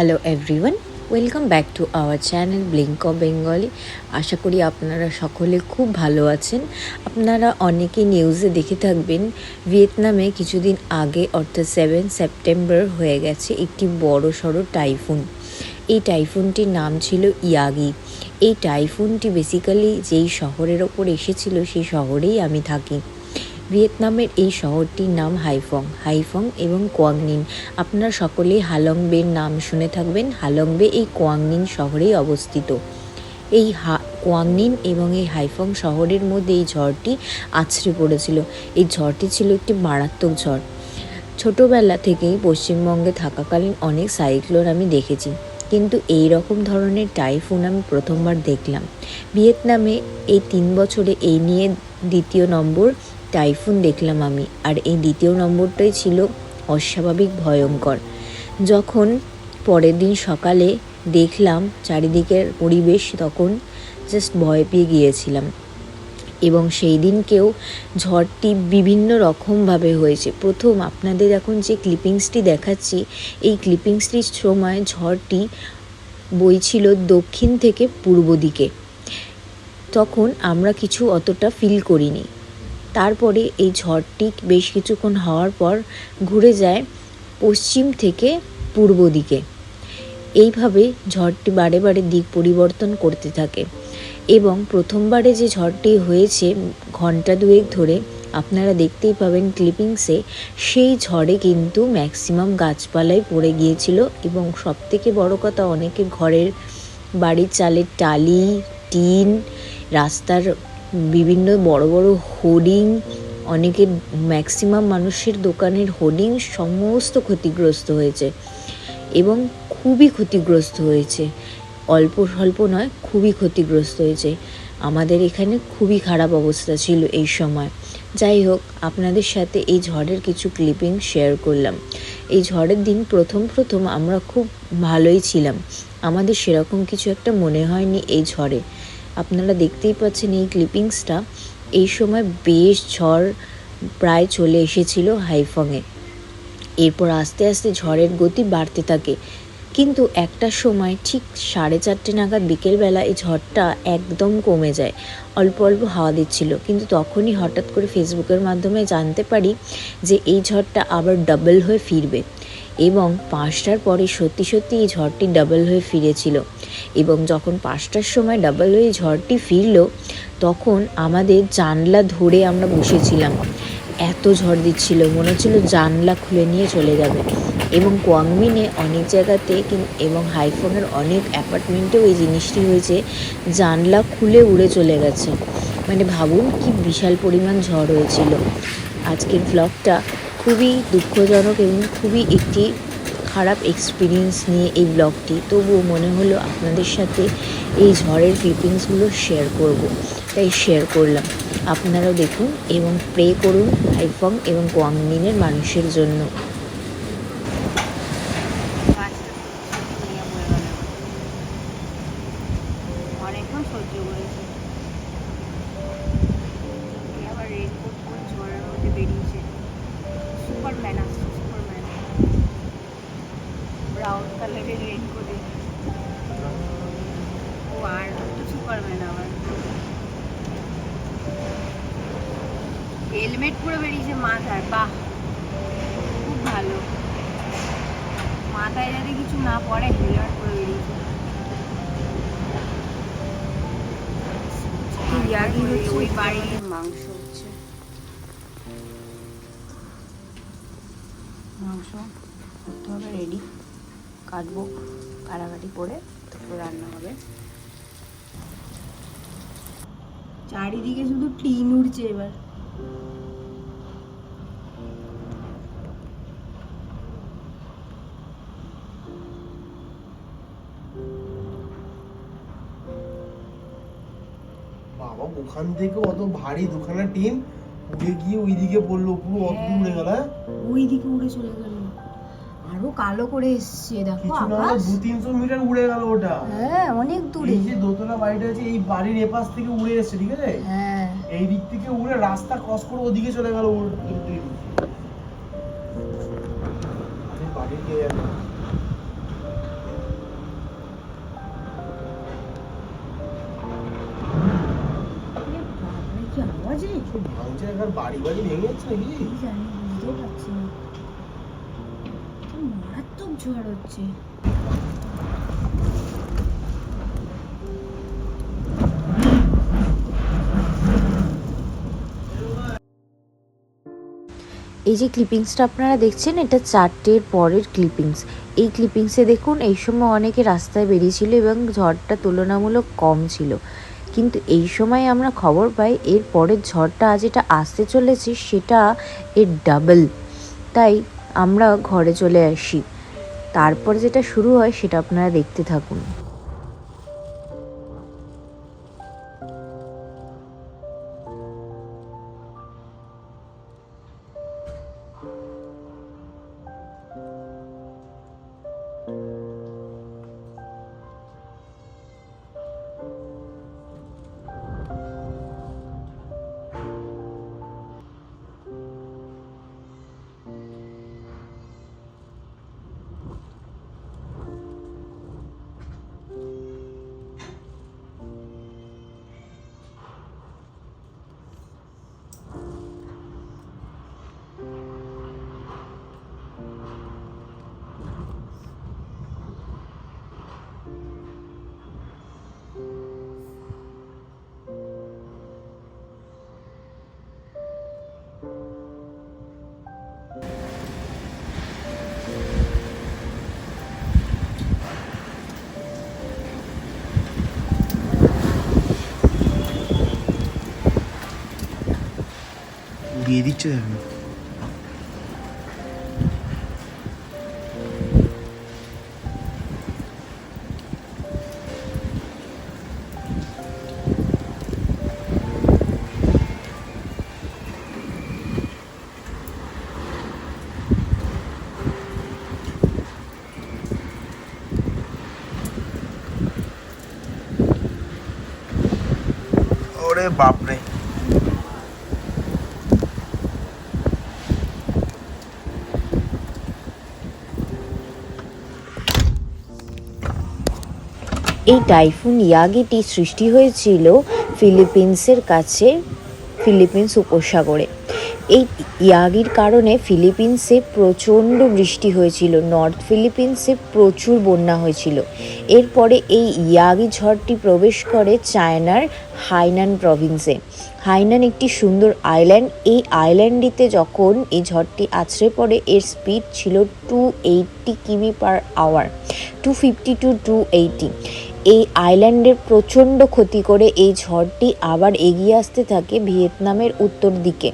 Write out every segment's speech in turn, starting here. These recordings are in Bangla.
Hello everyone welcome back to our channel blink of Bengali আশা করি আপনারা সকলে খুব ভালো আছেন। আপনারা অনেকে নিউজে দেখে থাকবেন, ভিয়েতনামে কিছুদিন আগে, অর্থাৎ সেভেন সেপ্টেম্বর হয়ে গেছে, একটি বড় সড়ো টাইফুন এই টাইফুনটির নাম ছিল ইয়াগি এই টাইফুনটি বেসিক্যালি যেই শহরের ওপর এসেছিল, সেই শহরেই আমি থাকি। ভিয়েতনামের এই শহরটির নাম হাইফং হাইফং এবং কোয়াংনিন। আপনারা সকলেই হালংবের নাম শুনে থাকবেন। হালংবে এই কোয়াংনিন শহরেই অবস্থিত। এই হা, কোয়াংনিন এবং এই হাইফং শহরের মধ্যে এই ঝড়টি আছড়ে পড়েছিল। এই ঝড়টি ছিল একটি মারাত্মক ঝড়। ছোটোবেলা থেকেই পশ্চিমবঙ্গে থাকাকালীন অনেক সাইক্লোন আমি দেখেছি। কিন্তু এই রকম ধরনের টাইফুন আমি প্রথমবার দেখলাম। ভিয়েতনামে এই তিন বছরে এই নিয়ে দ্বিতীয় নম্বর টাইফুন দেখলাম আমি। আর এই দ্বিতীয় নম্বরটাই ছিল অস্বাভাবিক ভয়ঙ্কর। যখন পরের দিন সকালে দেখলাম চারিদিকের পরিবেশ তখন জাস্ট ভয় পেয়ে গিয়েছিলাম। এবং সেই দিনকেও ঝড়টি বিভিন্ন রকমভাবে হয়েছে। প্রথম আপনাদের এখন যে ক্লিপিংসটি দেখাচ্ছি, এই ক্লিপিংসটির সময় ঝড়টি বইছিল দক্ষিণ থেকে পূর্ব দিকে। তখন আমরা কিছু অতটা ফিল করিনি। তারপরে এই ঝড়টি বেশ কিছুক্ষণ হওয়ার পর ঘুরে যায় পশ্চিম থেকে পূর্ব দিকে। এইভাবে ঝড়টি বারে বারে দিক পরিবর্তন করতে থাকে এবং প্রথমবারে যে ঝড়টি হয়েছে ঘণ্টা দুয়েক ধরে আপনারা দেখতেই পাবেন ক্লিপিংসে সেই ঝড়ে কিন্তু ম্যাক্সিমাম গাছপালাই পড়ে গিয়েছিল এবং সবথেকে বড় কথা অনেকে ঘরের বাড়ির চালের টালি, টিন, রাস্তার বিভিন্ন বড় বড় হোর্ডিং অনেকের ম্যাক্সিমাম মানুষের দোকানের হোর্ডিং সমস্ত ক্ষতিগ্রস্ত হয়েছে এবং খুবই ক্ষতিগ্রস্ত হয়েছে। অল্প স্বল্প নয়, খুবই ক্ষতিগ্রস্ত হয়েছে। আমাদের এখানে খুবই খারাপ অবস্থা ছিল এই সময়। যাই হোক, আপনাদের সাথে এই ঝড়ের কিছু ক্লিপিং শেয়ার করলাম। এই ঝড়ের দিন প্রথম প্রথম আমরা খুব ভালোই ছিলাম। আমাদের সেরকম কিছু একটা মনে হয়নি এই ঝড়ে। আপনারা দেখতেই পাচ্ছেন এই ক্লিপিংসটা এই সময় বেশ ঝড় প্রায় চলে এসেছিল হাইফংয়ে। এরপর আস্তে আস্তে ঝড়ের গতি বাড়তে থাকে। কিন্তু একটা সময় ঠিক সাড়ে চারটে নাগাদ বিকেলবেলা এই ঝড়টা একদম কমে যায়, অল্প অল্প হাওয়া দিচ্ছিল। কিন্তু তখনই হঠাৎ করে ফেসবুকের মাধ্যমে জানতে পারি যে এই ঝড়টা আবার ডাবল হয়ে ফিরবে। এবং পাঁচটার পরে সত্যি সত্যি এই ঝড়টি ডাবল হয়ে ফিরেছিল। এবং যখন পাঁচটার সময় ডাবল হয়ে ঝড়টি ফিরল, তখন আমাদের জানলা ধরে আমরা বসেছিলাম। এত ঝড় দিচ্ছিল, মনে হচ্ছিল জানলা খুলে নিয়ে চলে যাবে। এবং কোয়াংমিনে অনেক জায়গাতে এবং হাইফোনের অনেক অ্যাপার্টমেন্টেও এই জিনিসটি হয়েছে, জানলা খুলে উড়ে চলে গেছে। মানে ভাবুন কি বিশাল পরিমাণ ঝড় হয়েছিল। আজকের ব্লগটা খুবই দুঃখজনক এবং খুবই একটি খারাপ এক্সপিরিয়েন্স নিয়ে এই ব্লগটি তবুও মনে হলো আপনাদের সাথে এই ঝড়ের ক্লিপিংসগুলো শেয়ার করব। তাই শেয়ার করলাম। আপনারাও দেখুন এবং প্রে করুন হাইফং এবং কোয়াংনিনের মানুষের জন্য অনেকক্ষণ সহ্য করেছে এ আবার রেনকোট পরে ঝড়ের মধ্যে বেরিয়েছে সুপারম্যান আসছে সুপারম্যান ব্রাউন কালারের রেনকোটে ও আর তো সুপারম্যান আবার হেলমেট পরে বেরিয়েছে মাথায় বাহ খুব ভালো। মাথায় যাতে কিছু না পড়ে হেলমেট পরে বেরিয়েছে ওই বাড়ির মাংস হচ্ছে। মাংস করতে হবে রেডি কাটবো কাটাকাটি করে তারপর রান্না হবে। চারিদিকে শুধু টিন উড়ছে এবার। ওখান থেকে অত ভারী দুখানা টিন উড়ে গিয়ে ওইদিকে পড়ল পুরো অত উড়ে গেল ওইদিকে ওই দিকে উড়ে চলে গেল। আরও কালো করে এসছে দেখো কিছু না আকাশ। দু তিনশো মিটার উড়ে গেল ওটা। হ্যাঁ অনেক দূরে। এই যে দোতলা বাড়িটা আছে এই বাড়ির এপাশ থেকে উড়ে এসছে ঠিক আছে? হ্যাঁ। এই দিক থেকে উড়ে রাস্তা ক্রস করে ওদিকে চলে গেল একবার বাড়ি বাড়ি ভেঙে যাচ্ছে নাকি? জানি বুঝতেও পারছি না। মারাত্মক ঝড় হচ্ছে। এই যে ক্লিপিংসটা আপনারা দেখছেন এটা চারটের পরের ক্লিপিংস এই ক্লিপিংসে দেখুন এই সময় অনেকে রাস্তায় বেরিয়েছিল এবং ঝড়টা তুলনামূলক কম ছিল। কিন্তু এই সময় আমরা খবর পাই, এর পরের ঝড়টা যেটা আসতে চলেছে সেটা এর ডাবল তাই আমরা ঘরে চলে আসি। তারপর যেটা শুরু হয় সেটা আপনারা দেখতে থাকুন। উড়িয়ে দিচ্ছে দেখুন ওরে বাপরে এই টাইফুন ইয়াগিটি সৃষ্টি হয়েছিল ফিলিপিন্সের কাছে, ফিলিপিন্স উপসাগরে। এই ইয়াগির কারণে ফিলিপিন্সে প্রচণ্ড বৃষ্টি হয়েছিল, নর্থ ফিলিপিন্সে প্রচুর বন্যা হয়েছিল। এরপরে এই ইয়াগি ঝড়টি প্রবেশ করে চায়নার হাইনান প্রভিন্সে। হাইনান একটি সুন্দর আইল্যান্ড, এই আইল্যান্ডটিতে যখন এই ঝড়টি আছড়ে পড়ে, এর স্পিড ছিল টু এইটটি কিমি per hour, two fifty to two eighty এই আইল্যান্ডের প্রচণ্ড ক্ষতি করে এই ঝড়টি আবার এগিয়ে আসতে থাকে ভিয়েতনামের উত্তর দিকে।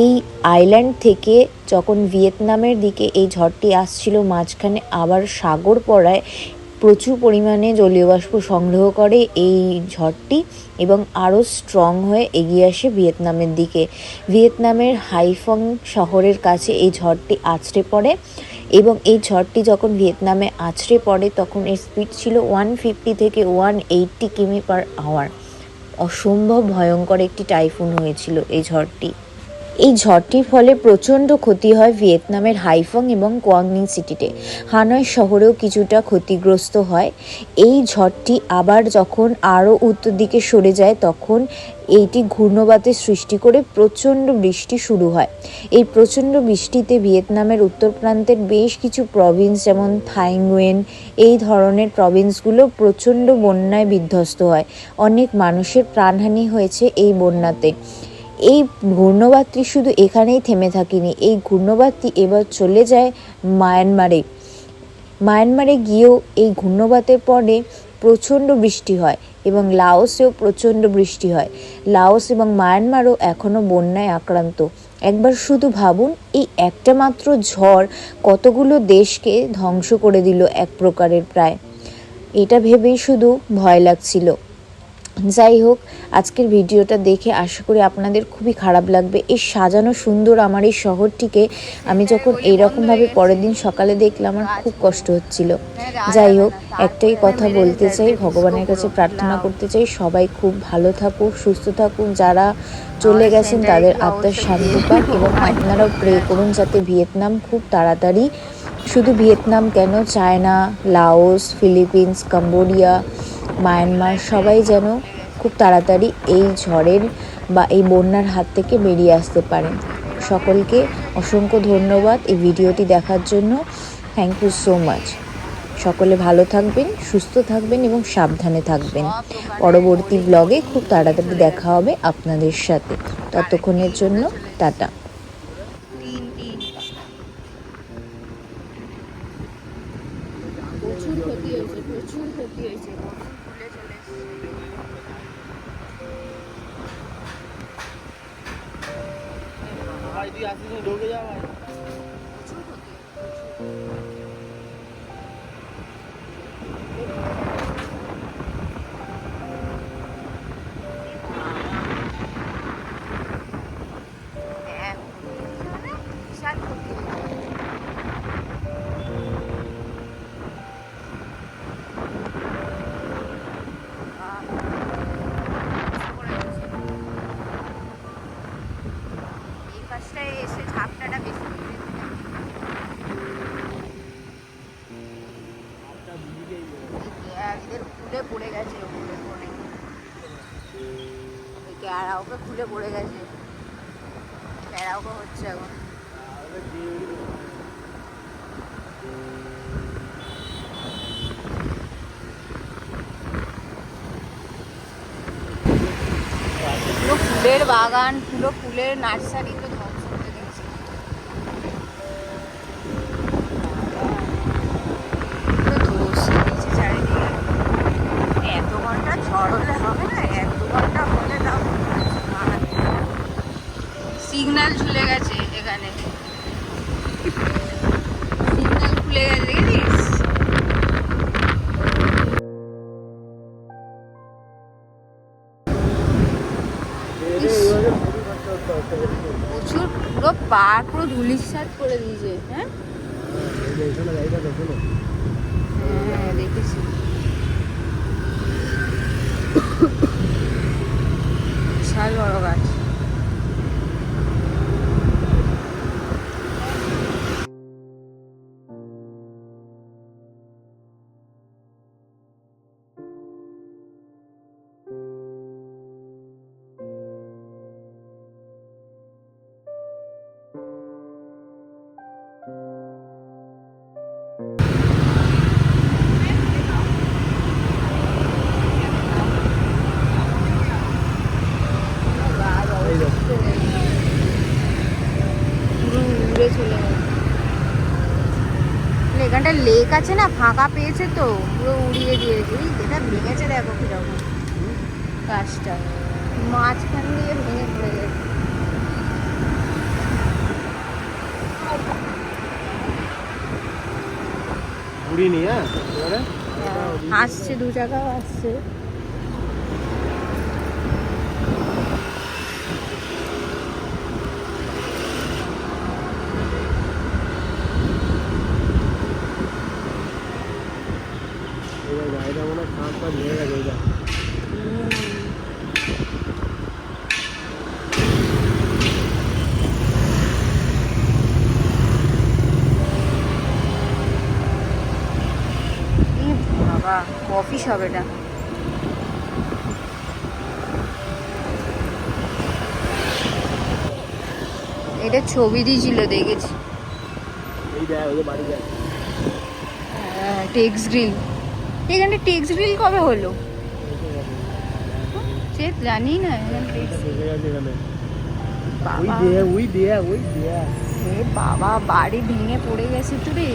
এই আইল্যান্ড থেকে যখন ভিয়েতনামের দিকে এই ঝড়টি আসছিল, মাঝখানে আবার সাগর পড়ায় প্রচুর পরিমাণে জলীয় বাষ্প সংগ্রহ করে এই ঝড়টি এবং আরও স্ট্রং হয়ে এগিয়ে আসে ভিয়েতনামের দিকে। ভিয়েতনামের হাইফং শহরের কাছে এই ঝড়টি আছড়ে পড়ে। এবং এই ঝড়টি যখন ভিয়েতনামে আছড়ে পড়ে, তখন এর স্পিড ছিল ওয়ান ফিফটি থেকে ওয়ান এইট্টি কিমি পার আওয়ার অসম্ভব ভয়ঙ্কর একটি টাইফুন হয়েছিল এই ঝড়টি। এই ঝড়টির ফলে প্রচণ্ড ক্ষতি হয় ভিয়েতনামের হাইফং এবং কোয়াংনিং সিটিতে। হানয় শহরেও কিছুটা ক্ষতিগ্রস্ত হয়। এই ঝড়টি আবার যখন আরও উত্তর দিকে সরে যায়, তখন এইটি ঘূর্ণবাতের সৃষ্টি করে প্রচণ্ড বৃষ্টি শুরু হয়। এই প্রচণ্ড বৃষ্টিতে ভিয়েতনামের উত্তর প্রান্তের বেশ কিছু প্রভিন্স যেমন থাইংওয়েন এই ধরনের প্রভিন্সগুলো প্রচণ্ড বন্যায় বিধ্বস্ত হয়। অনেক মানুষের প্রাণহানি হয়েছে এই বন্যাতে। এই ঘূর্ণবাতটি শুধু এখানেই থেমে থাকেনি, এই ঘূর্ণবাতটি এবার চলে যায় মায়ানমারে। মায়ানমারে গিয়েও এই ঘূর্ণবাতের পরে প্রচণ্ড বৃষ্টি হয় এবং লাওসেও প্রচণ্ড বৃষ্টি হয়। লাওস এবং মায়ানমারও এখনও বন্যায় আক্রান্ত। একবার শুধু ভাবুন, এই একটা মাত্র ঝড় কতগুলো দেশকে ধ্বংস করে দিল এক প্রকারের প্রায়। এটা ভেবেই শুধু ভয় লাগছিল। যাই হোক আজকের ভিডিওটা দেখে আশা করি আপনাদের খুবই খারাপ লাগবে। এই সাজানো সুন্দর আমার এই শহরটিকে আমি যখন এইরকমভাবে পরের দিন সকালে দেখলাম, আমার খুব কষ্ট হচ্ছিল। যাই হোক একটাই কথা বলতে চাই, ভগবানের কাছে প্রার্থনা করতে চাই, সবাই খুব ভালো থাকুক, সুস্থ থাকুক। যারা চলে গেছেন, তাদের আত্মার শান্তি পাক এবং আপনারাও প্রে করুন যাতে ভিয়েতনাম খুব তাড়াতাড়ি, শুধু ভিয়েতনাম কেন, China, Laos, Philippines, Cambodia Myanmar সবাই যেন খুব তাড়াতাড়ি এই ঝড়ের বা এই বন্যার হাত থেকে বেরিয়ে আসতে পারেন। সকলকে অসংখ্য ধন্যবাদ এই ভিডিওটি দেখার জন্য। থ্যাংক ইউ সো মাচ সকলে ভালো থাকবেন, সুস্থ থাকবেন এবং সাবধানে থাকবেন। পরবর্তী ব্লগে খুব তাড়াতাড়ি দেখা হবে আপনাদের সাথে। ততক্ষণের জন্য টাটা। পড়ে গেছে ওগুলো পড়ে ক্যারাওকে খুলে পড়ে গেছে। ক্যারাওকে হচ্ছে এখন। ফুলের বাগান, পুরো ফুলের নার্সারি। প্রচুর পুরো পা পুরো করে দিয়েছে হ্যাঁ? হ্যাঁ দেখেছি। বিশাল বড় গাছ। আছে না ফাঁকা পেয়েছে তো পুরো উড়িয়ে দিয়েছে। এটা ভেঙেছে দেখো কীরকম। গাছটা। মাঝখান দিয়ে ভেঙে পড়ে গেছে। হাসছে হ্যাঁ আসছে দু জায়গাও আসছে এবার গাড়িটা মনে হয় কাঁচ ফাঁচ ভেঙে গেছে ওইটা এই বাবা কফি শপ এটা। এটা ছবি দিয়েছিল দেখেছি। এই দেখ ওই যে বাড়ি দেখ। Tax grill. এখানে টেক্স বিল কবে হলো? সে জানি না বাবা। দিয়ে ওই দেয়া ওই দিয়ে। এ বাবা বাড়ি ভেঙে পড়ে গেছে তো রে।